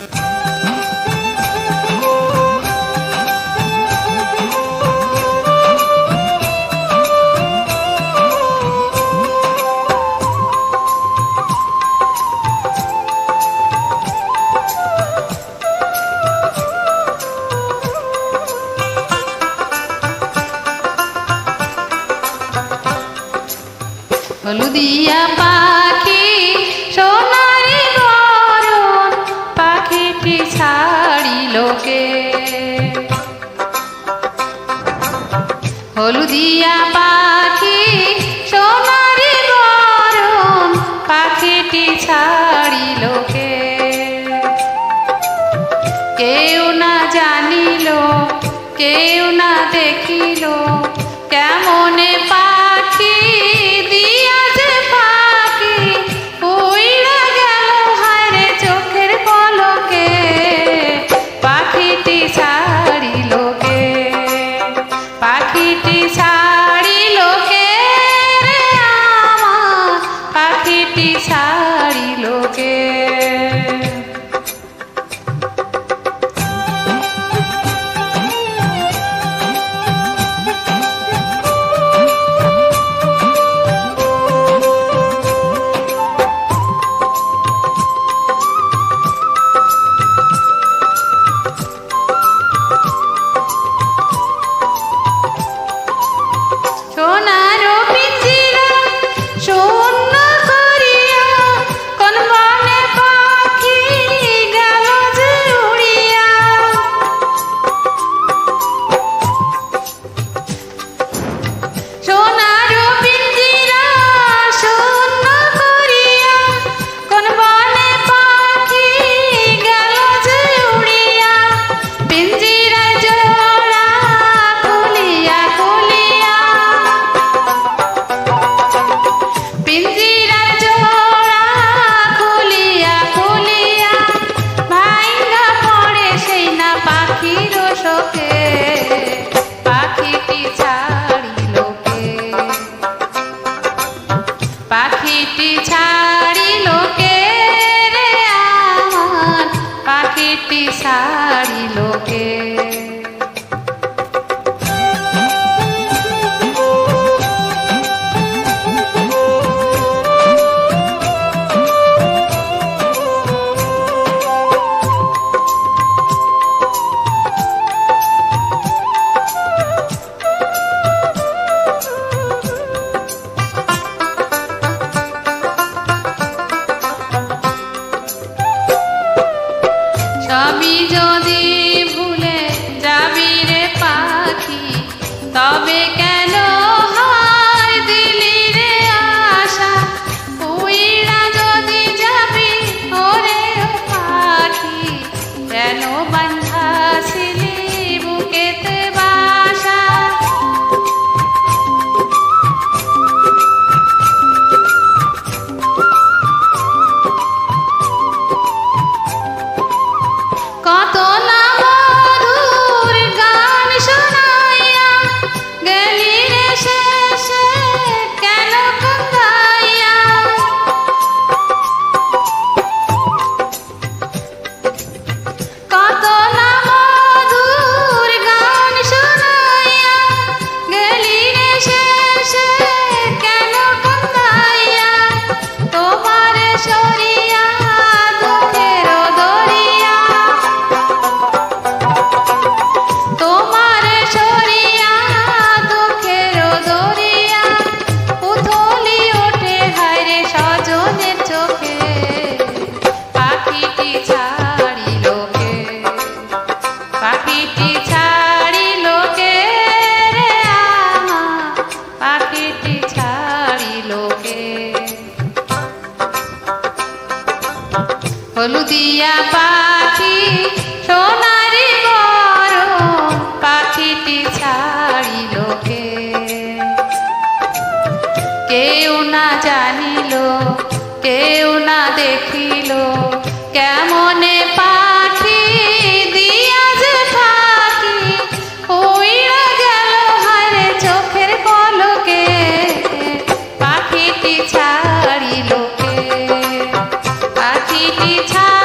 Kalau dia pak লোকে। হলুদিয়া পাখি সোনারি গরম পাখিটি ছাড়ি লোকে। কেউ না জানিল, কেউ না দেখিল, কেমনে পাখি পাখিটি ছাড়িল কে? হারিলোকে মাটি ছাড়িল কে? কেউ না জানিল, কেউ না দেখিল, কেমনে পাখি দিয়াজ থাকি? উইড়া গেল হারে চোখের পলকে পাখিটি ছাড়িল কে? পাখিটি ছাড়